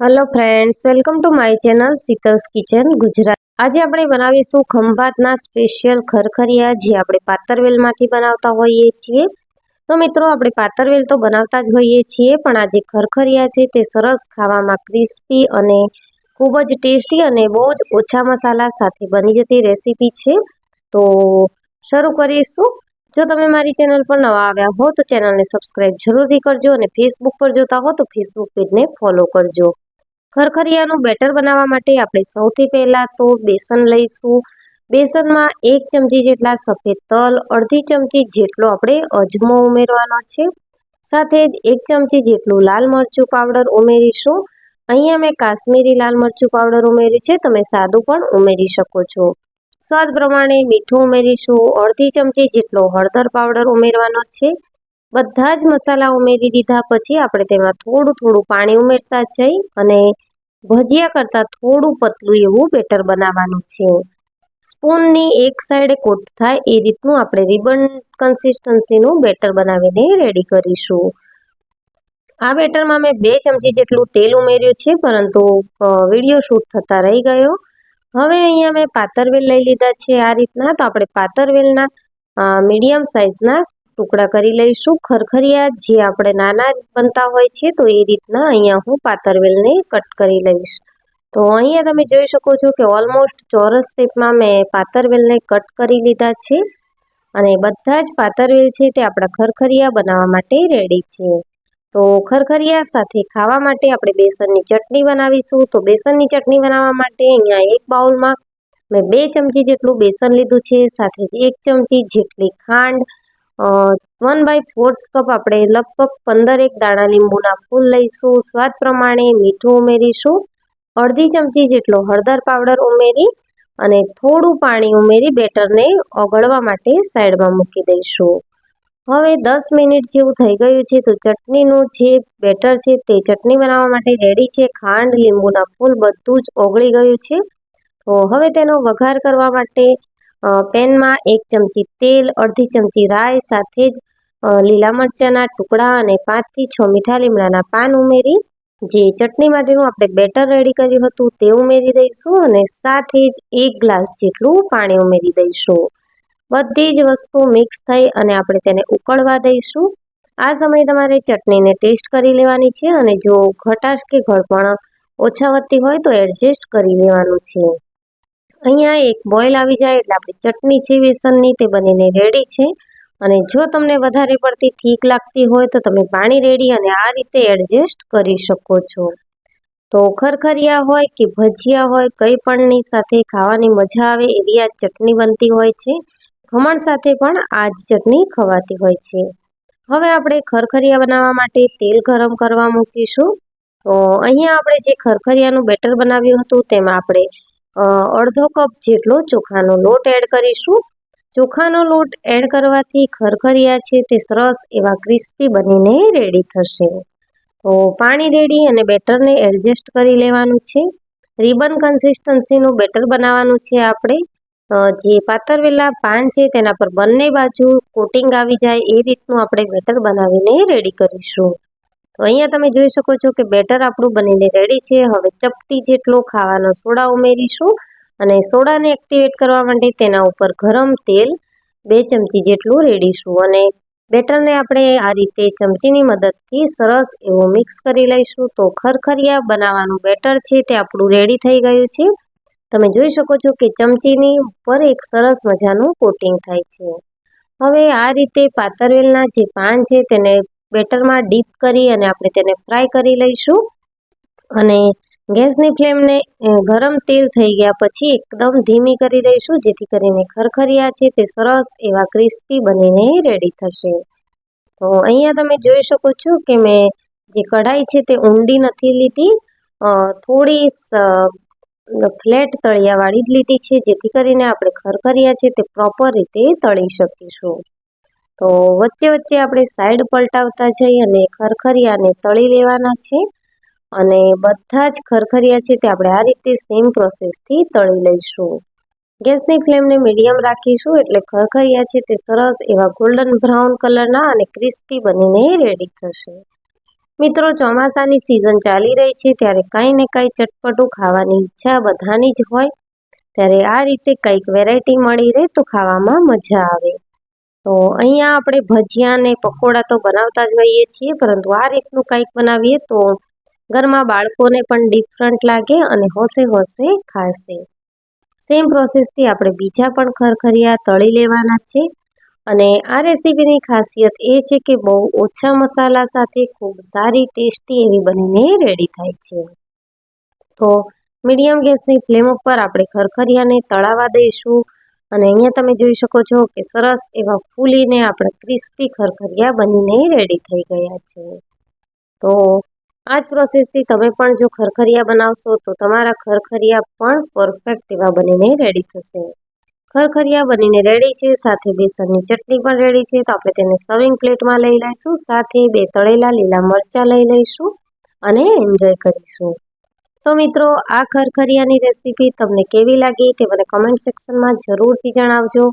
Hello friends welcome to my channel Sheetal's kitchen Gujarat આજે આપણે બનાવીશું ખંભાતના સ્પેશિયલ ખરખરિયા, જે આપણે પાતરવેલમાંથી બનાવતા હોઈએ છીએ. તો મિત્રો, આપણે પાતરવેલ તો બનાવતા જ હોઈએ છીએ, પણ આજે ખરખરિયા છે તે સરસ ખાવામાં ક્રિસ્પી અને ખૂબ જ ટેસ્ટી અને બહુ જ ઓછા મસાલા સાથે બની જતી રેસીપી છે. તો શરૂ કરીશું. જો તમે મારી ચેનલ પર નવા આવ્યા હો, તો ચેનલને સબસ્ક્રાઇબ જરૂરથી કરજો અને ફેસબુક પર જોતા હો, તો ફેસબુક પેજને ફોલો કરજો. ખરખરિયાનું બેટર બનાવવા માટે આપણે સૌથી પહેલાં તો બેસન લઈશું. બેસનમાં એક ચમચી જેટલા સફેદ તલ, અડધી ચમચી જેટલો આપણે અજમો ઉમેરવાનો છે. સાથે જ એક ચમચી જેટલું લાલ મરચું પાવડર ઉમેરીશું. અહીંયા મેં કાશ્મીરી લાલ મરચું પાવડર ઉમેર્યું છે, તમે સાદું પણ ઉમેરી શકો છો. સ્વાદ પ્રમાણે મીઠું ઉમેરીશું. અડધી ચમચી જેટલો હળદર પાવડર ઉમેરવાનો છે. બધા જ મસાલા ઉમેરી દીધા પછી આપણે તેમાં થોડું થોડું પાણી ઉમેરતા જઈ અને ભજીયા કરતાં થોડું પતલું એવું બેટર બનાવવાનું છે. સ્પૂનની એક સાઈડે કોટ થાય એ રીતનું આપણે રિબન કન્સિસ્ટન્સીનું બેટર બનાવીને રેડી કરીશું. આ બેટરમાં મેં બે ચમચી જેટલું તેલ ઉમેર્યું છે, પરંતુ વીડિયો શૂટ થતા રહી ગયો. હવે અહીંયા મેં પાતરવેલ લઈ લીધા છે આ રીતના. તો આપણે પાતરવેલના મીડિયમ સાઇઝના ટુકડા કરી લઈશું. ખરખરિયા જે આપણે નાના બનતા હોય છે, તો એ રીતના અહીંયા હું પાતરવેલને કટ કરી લઈશ. તો અહીંયા તમે જોઈ શકો છો કે ઓલમોસ્ટ ચોરસ શેપમાં મેં પાતરવેલને કટ કરી લીધા છે. અને બધા જ પાતરવેલ છે તે આપણા ખરખરિયા બનાવવા માટે રેડી છે. તો ખરખરિયા સાથે ખાવા માટે આપણે બેસનની ચટણી બનાવીશું. તો બેસનની ચટણી બનાવવા માટે અહીંયા એક બાઉલમાં મેં બે ચમચી જેટલું બેસન લીધું છે, સાથે એક ચમચી જેટલી ખાંડ વન બાય ફોર્થ કપ આપણે લગભગ પંદર એક દાણા લીંબુના ફૂલ લઈશું. સ્વાદ પ્રમાણે મીઠું ઉમેરીશું. અડધી ચમચી જેટલો હળદર પાવડર ઉમેરી અને થોડું પાણી ઉમેરી બેટરને ઓગળવા માટે સાઈડમાં મૂકી દઈશું. હવે દસ મિનિટ જેવું થઈ ગયું છે તો ચટણીનું જે બેટર છે તે ચટણી બનાવવા માટે રેડી છે. ખાંડ, લીંબુના ફૂલ બધું જ ઓગળી ગયું છે. તો હવે તેનો વઘાર કરવા માટે પેનમાં એક ચમચી તેલ, અડધી ચમચી રાઈ, સાથે જ લીલા મરચાંના ટુકડા અને પાંચથી છ મીઠા લીમડાના પાન ઉમેરી, જે ચટણી માટેનું આપણે બેટર રેડી કર્યું હતું તે ઉમેરી દઈશું અને સાથે જ એક ગ્લાસ જેટલું પાણી ઉમેરી દઈશું. બધી જ વસ્તુ મિક્સ થઈ અને આપણે તેને ઉકળવા દઈશું. આ સમયે તમારે ચટણીને ટેસ્ટ કરી લેવાની છે અને જો ખટાશ કે ઘડપણ ઓછા વધતી હોય તો એડજસ્ટ કરી લેવાનું છે. અહીંયા એક બોઇલ આવી જાય એટલે આપણી ચટણી છે, બેસનની, તે બનીને રેડી છે. અને જો તમને વધારે પડતી ઠીક લાગતી હોય તો તમે પાણી રેડી અને આ રીતે એડજસ્ટ કરી શકો છો. તો ખરખરિયા હોય કે ભજીયા હોય, કંઈ પણની સાથે ખાવાની મજા આવે એવી આ ચટણી બનતી હોય છે. ખમણ સાથે પણ આ જ ચટણી ખવાતી હોય છે. હવે આપણે ખરખરિયા બનાવવા માટે તેલ ગરમ કરવા મૂકીશું. તો અહીંયા આપણે જે ખરખરિયાનું બેટર બનાવ્યું હતું તેમાં આપણે અડધો કપ જેટલો ચોખાનો લોટ એડ કરીશું. ચોખાનો લોટ એડ કરવાથી ખરખરિયા છે તે સરસ એવા ક્રિસ્પી બનીને રેડી થશે. તો પાણી રેડી અને બેટરને એડજસ્ટ કરી લેવાનું છે. રિબન કન્સિસ્ટન્સીનું બેટર બનાવવાનું છે આપણે. જે પાતરવેલા પાન છે તેના પર બંને બાજુ કોટિંગ આવી જાય એ રીતનું આપણે બેટર બનાવીને રેડી કરીશું. તો અહીંયા તમે જોઈ શકો છો કે બેટર આપણું બનીને રેડી છે. હવે ચપટી જેટલો ખાવાનો સોડા ઉમેરીશું અને સોડાને એક્ટિવેટ કરવા માટે તેના ઉપર ગરમ તેલ બે ચમચી જેટલું રેડીશું અને બેટરને આપણે આ રીતે ચમચીની મદદથી સરસ એવું મિક્સ કરી લઈશું. તો ખરખરિયા બનાવવાનું બેટર છે તે આપણું રેડી થઈ ગયું છે. તમે જોઈ શકો છો કે ચમચીની ઉપર એક સરસ મજાનું કોટિંગ થાય છે. હવે આ રીતે પાતરવેલના જે પાન છે તેને બેટરમાં ડીપ કરી અને આપણે તેને ફ્રાય કરી લઈશું. અને ગેસની ફ્લેમને ગરમ તેલ થઈ ગયા પછી એકદમ ધીમી કરી દઈશું, જેથી કરીને ખરખરિયા છે તે સરસ એવા ક્રિસ્પી બનીને રેડી થશે. તો અહીંયા તમે જોઈ શકો છો કે મેં જે કઢાઈ છે તે ઊંડી નથી લીધી થોડી ફ્લેટ તળિયાવાળી જ લીધી છે, જેથી કરીને આપણે ખરખરિયા છે તે પ્રોપર રીતે તળી શકીશું. તો વચ્ચે વચ્ચે આપણે સાઈડ પલટાવતા જઈ અને ખરખરિયાને તળી લેવાના છે. અને બધા જ ખરખરિયા છે તે આપણે આ રીતે સેમ પ્રોસેસથી તળી લઈશું. ગેસની ફ્લેમને મીડિયમ રાખીશું એટલે ખરખરિયા છે તે સરસ એવા ગોલ્ડન બ્રાઉન કલરના અને ક્રિસ્પી બનીને રેડી થશે. મિત્રો, ચોમાસાની સિઝન ચાલી રહી છે ત્યારે કંઈ ને કંઈ ચટપટું ખાવાની ઈચ્છા બધાની જ હોય. ત્યારે આ રીતે કંઈક વેરાયટી મળી રહે તો ખાવામાં મજા આવે. તો અહીંયા આપણે ભજીયા ને પકોડા તો બનાવતા જ હોઈએ છીએ, પરંતુ આ રીતનું કંઈક બનાવીએ તો ઘરમાં બાળકોને પણ ડિફરન્ટ લાગે અને હોશે હોશે ખાશે સેમ પ્રોસેસથી આપણે બીજા પણ ખરખરિયા તળી લેવાના છે અને આ રેસીપીની ખાસિયત એ છે કે બહુ ઓછા મસાલા સાથે ખૂબ સારી ટેસ્ટી એવી બનીને રેડી થાય છે. તો મીડિયમ ગેસની ફ્લેમ ઉપર આપણે ખરખરિયાને તળાવા દઈશું. અને અહીંયા તમે જોઈ શકો છો કે સરસ એવા ફૂલીને આપણા ક્રિસ્પી ખરખરિયા બનીને રેડી થઈ ગયા છે. તો આ જ પ્રોસેસથી તમે પણ જો ખરખરિયા બનાવશો તો તમારા ખરખરિયા પણ પરફેક્ટ એવા બનીને રેડી થશે. ખરખરિયા બનીને રેડી છે, સાથે બેસનની ચટણી પણ રેડી છે, તો આપણે તેને સર્વિંગ પ્લેટમાં લઈ લઈશું, સાથે બે તળેલા લીલા મરચાં લઈ લઈશું અને એન્જોય કરીશું. તો મિત્રો, આ ખરખરિયાની રેસીપી તમને કેવી લાગી તે મને કમેન્ટ સેક્શનમાં જરૂરથી જણાવજો.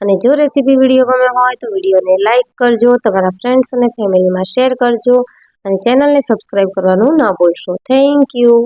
અને જો રેસીપી વીડિયો ગમે હોય તો વિડીયોને લાઇક કરજો, તમારા ફ્રેન્ડ્સ અને ફેમિલીમાં શેર કરજો અને ચેનલને સબસ્ક્રાઈબ કરવાનું ન ભૂલશો. Thank you